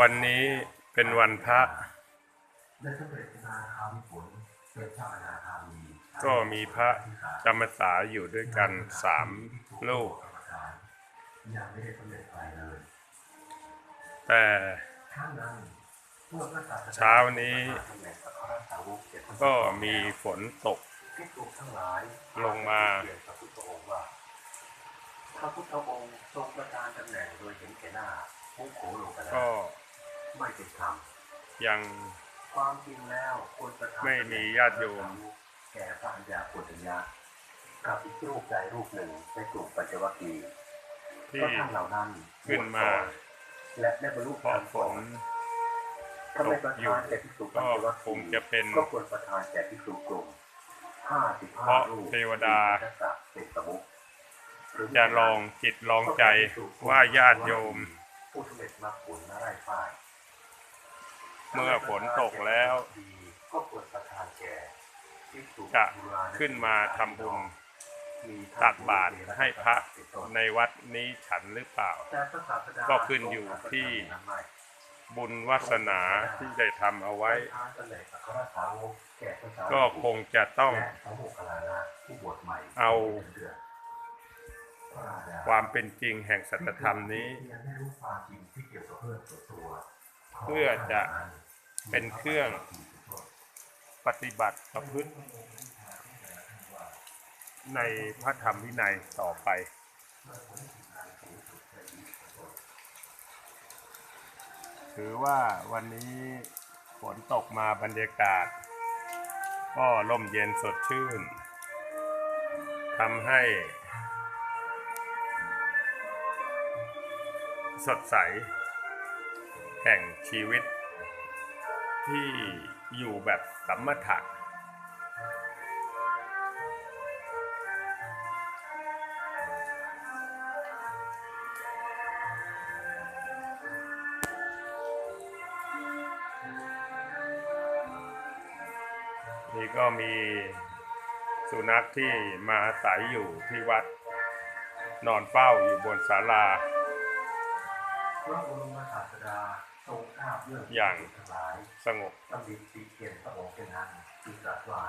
วันนี้เป็นวันพระก็มีพระจำพรรษาอยู่ด้วยกันสามลูก แต่เช้านี้ก็มีฝนตกลงมาพระพุทธองค์ทรงประทานตำแหน่งโดยเห็นแก่หน้า กนาก็ไม่เป็นธรรมยังความจริงแล้วควรประทานไม่มีญาติโยมแก่พระอัญญาโกฏญากับอีกรูปใดรูปหนึ่งในกลุ่มปัญจวัคคีย์ที่ก็ท่านเหล่านั้นขึ้นมา และได้บรรลุเพราะฝนถ้าไม่ประทานแก่ภิกษุปัญจวัคก็คคีงย์จะเป็นก็ควรประทานแก่ภิกษุกลุ่มห้าสิบเพห้าราะรูปเทวดาที่เป็นศักดิ์เป็นสมุขหรือจะลองจิตลองใจว่าญาติโยม ผู้สำเร็จมรรคผลมาไร้ฝ่าย เมื่อฝนตกแล้ว ก็ควรประทานแก่ภิกษุจะขึ้นมาทำบุญตักบาตรให้พระในวัดนี้ฉันหรือเปล่าแต่พระศาสดาก็ขึ้นอยู่ที่บุญวาสนาที่ได้ทำเอาไว้ ก็คงจะต้องเอา ความเป็นจริงแห่งสัจธรรมนี้ เพื่อจะเป็นเครื่องปฏิบัติประพฤติ ในพระธรรมวินัยต่อไป ถือว่าวันนี้ฝนตกมาบรรยากาศ ก็ร่มเย็นสดชื่นทำให้ สดใส แห่งชีวิต ที่อยู่แบบสัมมถะนี่ก็มีสุนัขที่มาอาศัยอยู่ที่วัด นอนเฝ้าอยู่บนศาลา พระบรมศาสดาทรงทราบเรื่องอย่างทั้งหลายสงบตำหนิติเตียนพระองค์เช่นนั้นจึงตรัสว่า